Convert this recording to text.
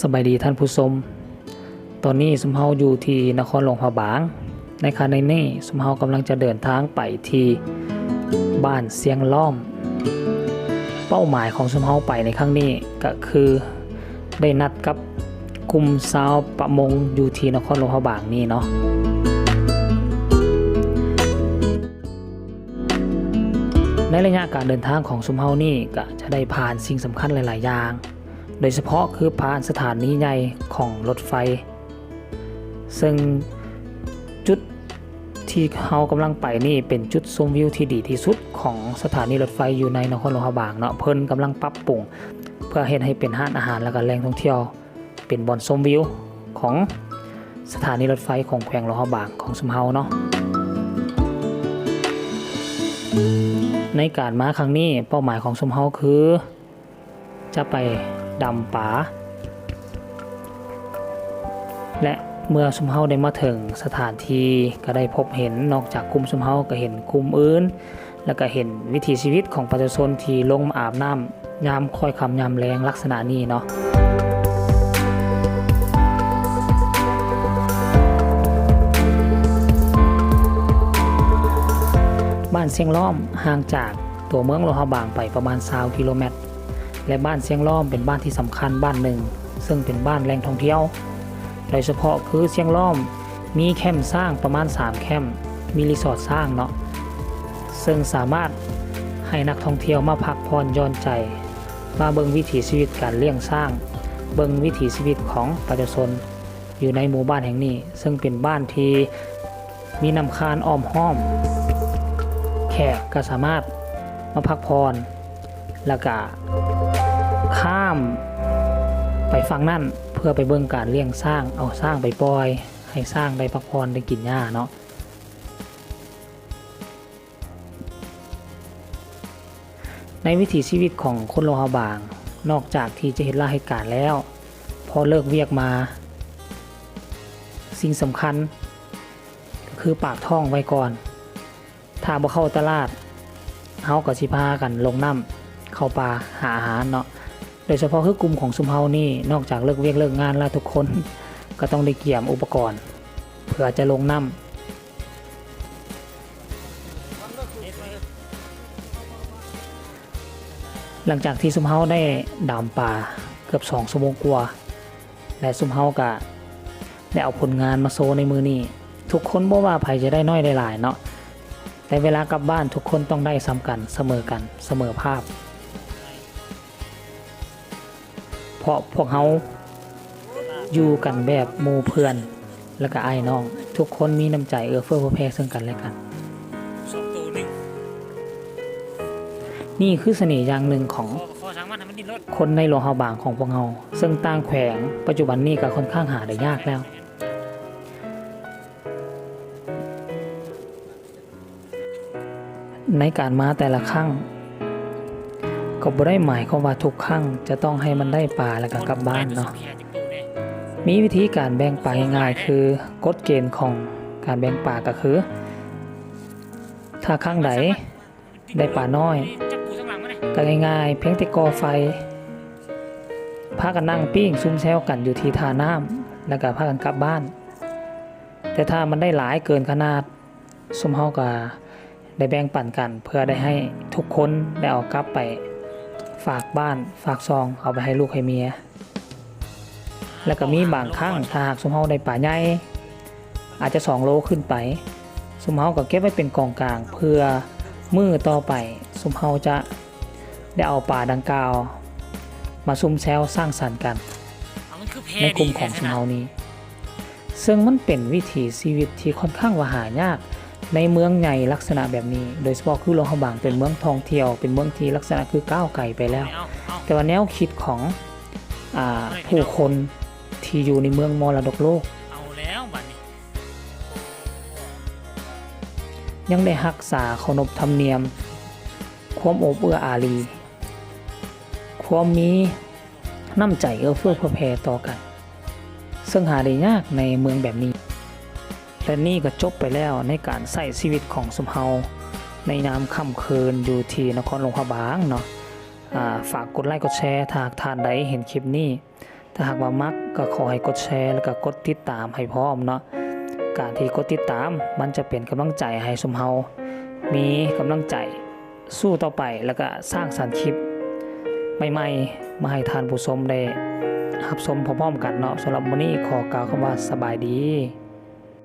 สบายดีท่านผู้ชม ตอนนี้สมเฮาอยู่ที่นครหลวงพระบาง ในขณะนี้สมเฮากำลังจะเดินทางไปที่บ้านเสียงล้อม เป้าหมายของสมเฮาไปในครั้งนี้ก็คือได้นัดกับกลุ่มสาวประมงอยู่ที่นครหลวงพระบางนี่เนาะในระยะการเดินทางของสมเฮานี่ก็จะได้ผ่านสิ่งสำคัญหลาย ๆ อย่าง โดยเฉพาะคือผ่านสถานีใหญ่ของรถไฟ ซึ่งจุดที่เขากำลังไปนี่เป็นจุดชมวิวที่ดีที่สุดของสถานีรถไฟอยู่ในนครหลวงบางเนาะเพิ่นกำลังปรับปรุงเพื่อเฮ็ดให้เป็นห้านอาหารและก็แหล่งท่องเที่ยว เป็นบอนชมวิวของสถานีรถไฟของแขวงหลวงบางของสมเฮาเนาะในการมาครั้งนี้เป้าหมายของสมเฮาคือ จะไป ดำป่าและเมื่อสมเฮาได้มาถึงสถานที่ก็ได้พบเห็นนอกจากกลุ่มสมเฮาก็เห็นกลุ่มอื่น แล้วก็เห็นวิถีชีวิตของประชาชนที่ลงมาอาบน้ำยามค่อยคำยามแรงลักษณะนี้เนาะบ้านเสียงล้อมห่างจากตัวเมืองโลหะบางไปประมาณ20กิโลเมตร และบ้านเสียงล้อมเป็นบ้านที่สำคัญบ้านหนึ่ง ซึ่งเป็นบ้านแหล่งท่องเที่ยว โดยเฉพาะคือเสียงล้อมมีแคมป์สร้างประมาณ 3 แคมป์มีรีสอร์ทสร้างเนาะซึ่งสามารถให้นักท่องเที่ยวมาพักผ่อนย่อนใจ มาเบิ่งวิถีชีวิตการเลี้ยงสร้าง เบิ่งวิถีชีวิตของประชาชนอยู่ในหมู่บ้านแห่งนี้ ซึ่งเป็นบ้านที่มีนำคานอ้อมห้อม แขกก็สามารถมาพักผ่อนแล้วก็ ข้าม ไปฝั่งนั่นเพื่อไปเบิ่งการเลี้ยงสร้างเอาสร้างไปปล่อย ให้สร้างได้พักผ่อนได้กินหญ้าเนาะในวิถีชีวิตของคนโลหะบาง นอกจากที่จะเห็นล่าเหตุการณ์แล้ว พอเลิกเวียกมา สิ่งสำคัญก็คือปากท้องไว้ก่อน ถ้าบ่เข้าตลาดเฮาก็สิพากันลงน้ำเข้าป่าหาอาหารเนาะ โดยเฉพาะคือกลุ่มของซุมเฮานี่นอกจากเลิกเวียกเลิกงานแล้วทุกคนก็ต้องได้เกี่ยมอุปกรณ์ เพื่อจะลงน้ำหลังจากที่ซุมเฮาได้ดำป่าเกือบ2ชั่วโมงกว่า และซุมเฮาก็ได้เอาผลงานมาโซในมือนี้ทุกคนบ่ว่าไผจะได้น้อยได้หลายเนาะแต่เวลากลับบ้านทุกคนต้องได้ซ้ำกันเสมอกันเสมอภาพ ราะพวกเขาอยู่กันแบบหมู่เพื่อน แล้วก็ไอ้น้อง ทุกคนมีน้ำใจเอื้อเฟื้อเผื่อแผ่ซึ่งกันและกัน นี่คือเสน่ห์อย่างหนึ่งของคนในหลวงเฮาบางของพวกเราซึ่งต่างแขวงปัจจุบันนี้ก็ค่อนข้างหาได้ยากแล้วในการมาแต่ละครั้ง ก็บ่ได้หมายความว่าทุกครั้งจะต้องให้มันได้ปลาแล้วก็กลับบ้านเนาะมีวิธีการแบ่งปลาง่ายๆคือกฎเกณฑ์ของการแบ่งปลาก็คือ ถ้าครั้งใดได้ปลาน้อยก็ง่ายๆ เพียงแต่ก่อไฟพากันนั่งปิ้งซุ่มแซวกันอยู่ที่ท่าน้ำแล้วก็พากันกลับบ้าน แต่ถ้ามันได้หลายเกินขนาดซุมเฮาก็ได้แบ่งปันกัน เพื่อได้ให้ทุกคนได้เอากลับไป ฝากบ้านฝากซองเอาไปให้ลูกให้เมีย แล้วก็มีบางครั้งถ้าหากซุมเฮาได้ป่าใหญ่อาจจะ 2 โลขึ้นไปซุมเฮาก็เก็บไว้เป็นกองกลาง เพื่อมือต่อไปซุมเฮาจะได้เอาป่าดังกล่าว มาซุ่มแซวสร้างสรรค์กันในกลุ่มของแท้ชนเฮานี้ ซึ่งมันเป็นวิถีชีวิตที่ค่อนข้างว่าหายาก ในเมืองใหญ่ลักษณะแบบนี้ โดยเฉพาะคือโลหะบางเป็นเมืองท่องเที่ยว เป็นเมืองที่ลักษณะคือก้าวไกลไปแล้วเอาเอาแต่ว่าแนวคิดของอาผู้คนที่อยู่ในเมืองมรดกโลกเอาแล้วบัดนี้ยังได้รักษาขนบธรรมเนียม ความโอบเอื้ออารี ความมีน้ำใจเอื้อเฟื้อเผื่อแผ่ต่อกัน ซึ่งหาได้ยากในเมืองแบบนี้ และนี่ก็จบไปแล้วในการใส่ชีวิตของสมเฮาในนามค่ำคืนอยู่ที่นครหลวงพระบางเนาะอ่าฝากกดไลค์กดแชร์ถ้าหากท่านใดเห็นคลิปนี้ ถ้าหากว่ามักก็ขอให้กดแชร์แล้วก็กดติดตามให้พร้อมเนาะการที่กดติดตามมันจะเป็นกำลังใจให้สมเฮามีกำลังใจสู้ต่อไปแล้วก็สร้างสรรค์คลิปใหม่ๆมาให้ทานผู้ชมได้รับชมพร้อมๆกันเนาะสำหรับวันนี้ขอกล่าวคำว่าสบายดี